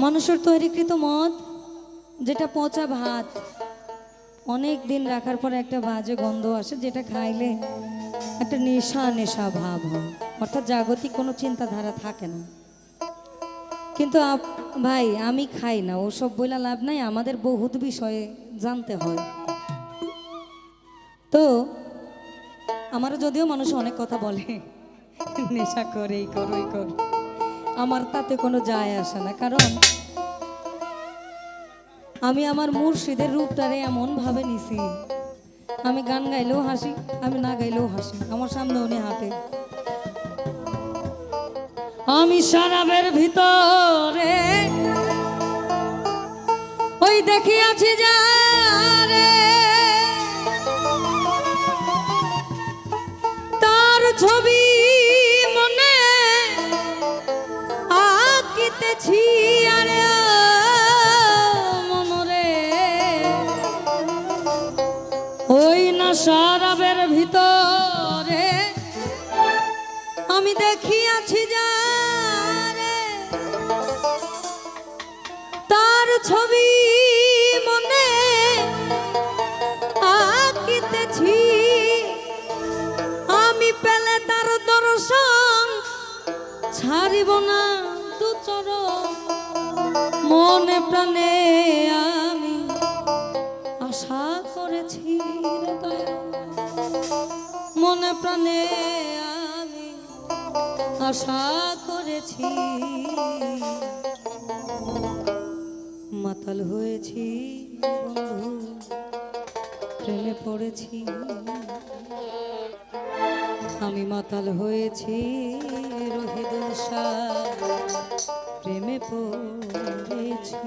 মানুষের তৈরিকৃত মদ, যেটা পচা ভাত। অনেক দিন রাখার পরে একটা বাজে গন্ধ আসে, যেটা খাইলে একটা নেশা নেশা ভাব হয়। অর্থাৎ জাগতিক কোনো চিন্তাধারা থাকে না। কিন্তু আপ- ভাই, আমি খাই না, ওসব বইলা লাভ নাই, আমাদের বহুত বিষয়ে জানতে হয়। তো, আমারও যদিও মানুষ অনেক কথা বলে, নেশা করে এই করো এই করো আমার তাতে কোনো যায় আসে না। কারণ আমি আমার মুর্শিদের রূপটারে এমন ভাবে নিছি, আমি গান গাইলেও হাসি, আমি না গাইলেও হাসি, আমার সামনে উনি হাঁটে। আমি সারাবের ভিতরে, ওই দেখিয়াছি যারে তার ছবি মনে আঁকিতেছি আমি পেলে তার দর্শন ছাড়িব না দু চরণ। মনে প্রাণে আমি আশা করেছি মনে প্রাণে আমি আশা করেছি। মাতাল হয়েছি প্রেমে পড়েছি। আমি মাতাল হয়েছি শাহ প্রেমে পড়েছি।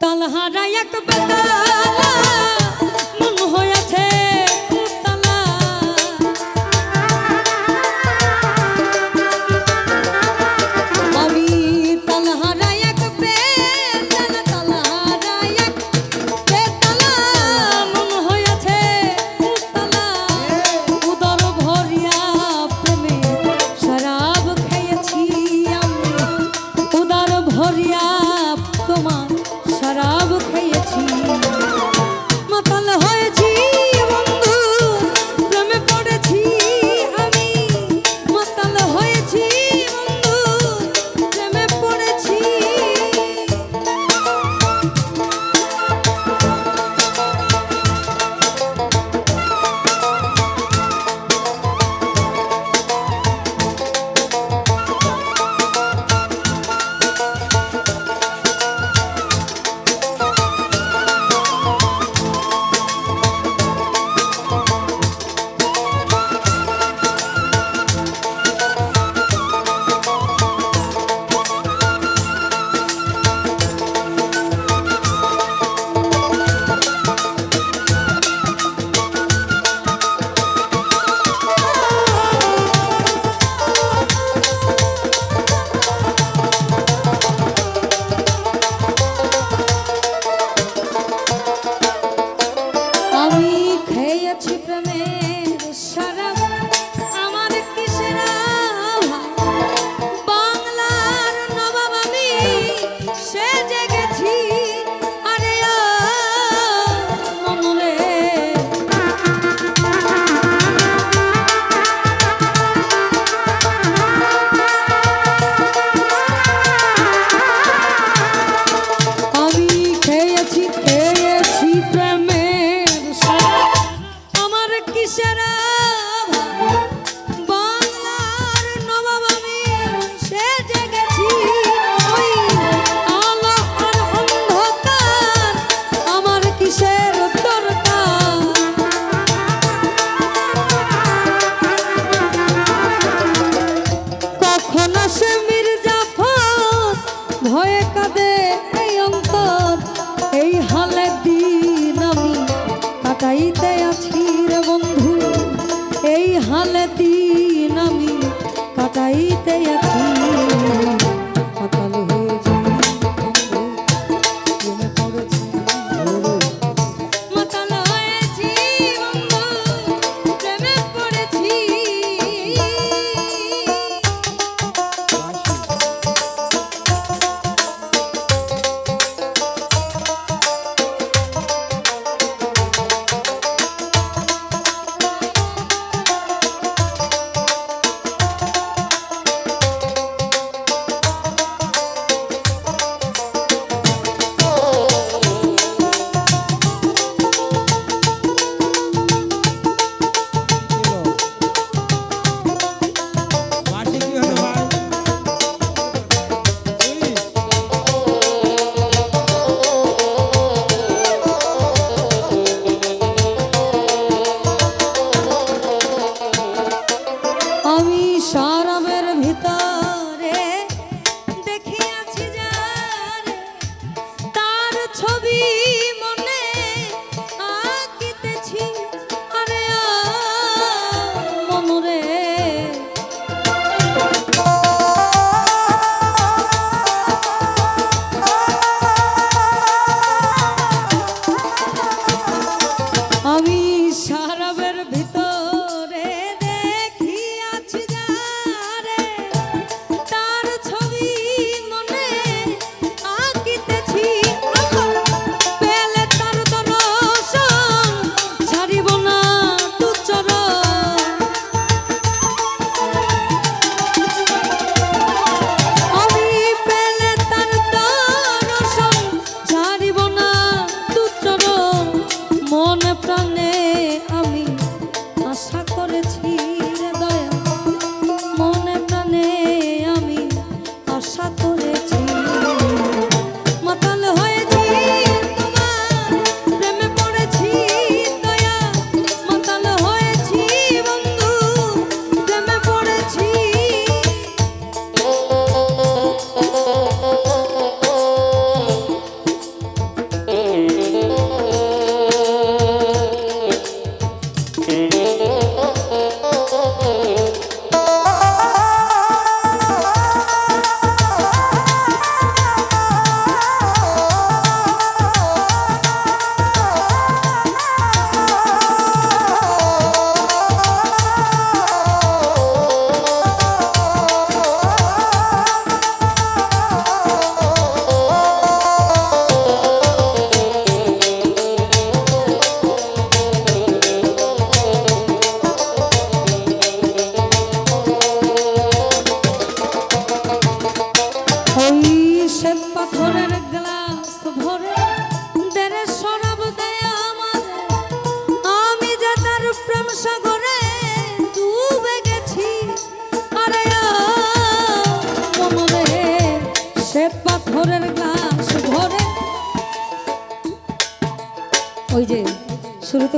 তালহারা এক বেতালা মন হয়েছে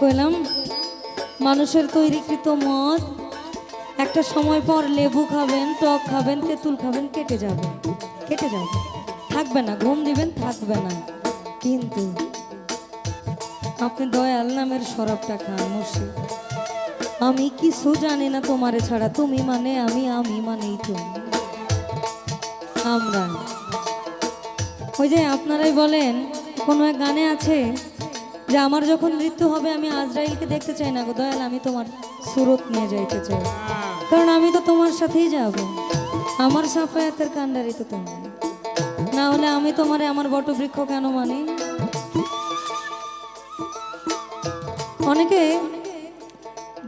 কইলাম, মানুষের তৈরিকৃত মদ, একটা সময় পর লেবু খাবেন, টক খাবেন, তেঁতুল খাবেন, কেটে যাবে কেটে যাবে। থাকবে না, ঘুম দিবেন, থাকবে না। কিন্তু আপনি দয়াল নামের শরাবটা খান মুর্শিদ। আমি কিছু জানি না তোমারে ছাড়া, তুমি মানে আমি আমি মানেই তুমি। আমরা ওই যে আপনারাই বলেন, কোনো এক গানে আছে যে আমার যখন মৃত্যু হবে, আমি আজরাইলকে দেখতে চাই না গো। দয়াল, আমি তোমার সুরত নিয়ে যাইতে চাই। কারণ আমি তো তোমার সাথেই যাব। আমার সাফায়াতের কান্ডারি তো তুমি। না হলে আমি তোমারে আমার বটবৃক্ষ কেন মানি? অনেকে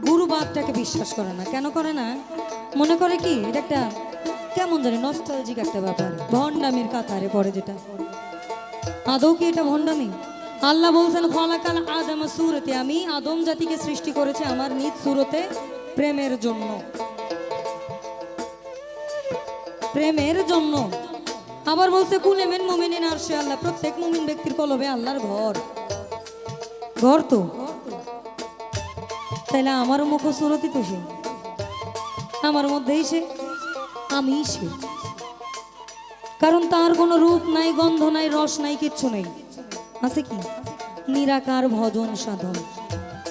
গুরুবাদটাকে বিশ্বাস করে না। কেন করে না? মনে করে কি, এটা একটা কেমন জানি নস্টালজিক একটা ব্যাপার। ভণ্ডামির কাতারে পড়ে যেটা। আদৌ কি এটা ভণ্ডামি? আল্লাহ বলছেন ফলাকাল আদম সুরতে। আমি আদম জাতিকে সৃষ্টি করেছি আমার নিজ সুরতে প্রেমের জন্য। প্রেমের জন্য। আবার বলছে কুলেমেন মুমিনিন আরশে আল্লাহ। প্রত্যেক মুমিন ব্যক্তির কলবে আল্লাহর ঘর। ঘর তো। তাইলে আমার মুখ সুরতি তো সে। আমার মধ্যেই সে। আমি সে। কারণ তার কোনো রূপ নাই, গন্ধ নাই, রস নাই, কিচ্ছু নেই। আছে কি? নিরাকার ভজন সাধন।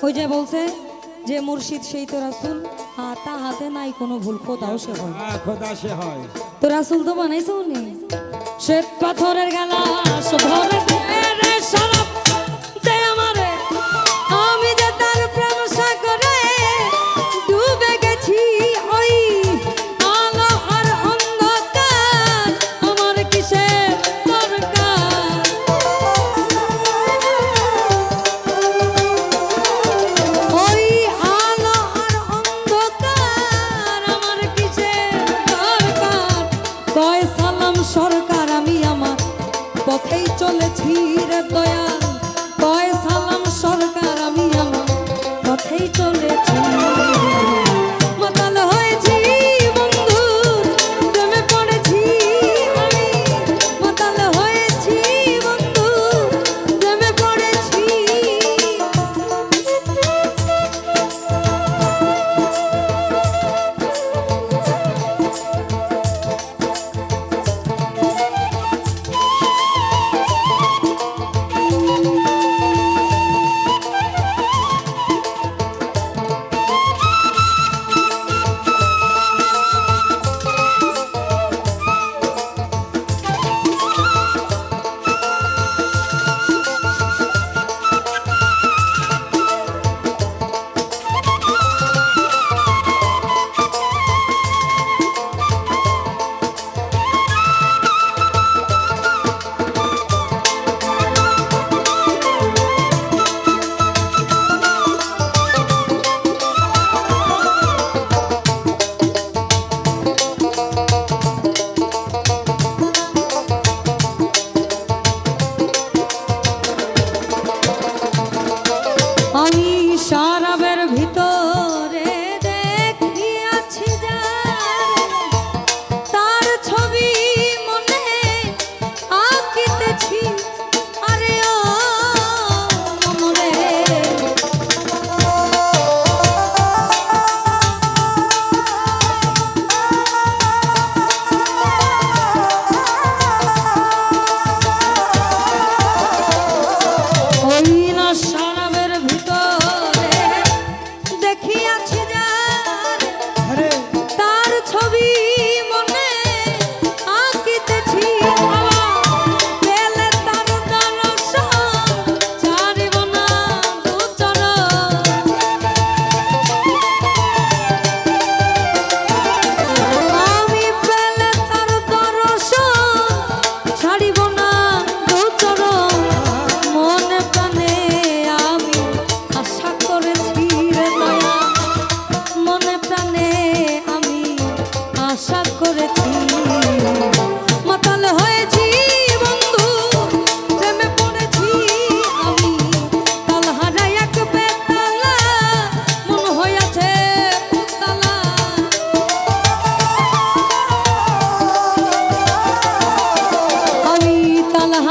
ওই যে বলছে যে মুর্শিদ সেই তো রাসুল আর তা হাতে নাই কোনো ভুল খোদাও সে হয়। খোদা সে হয়। তো রাসুল তো বানাইছে উনি। শ্বেত পাথরের গালা ভরে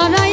আমি তাল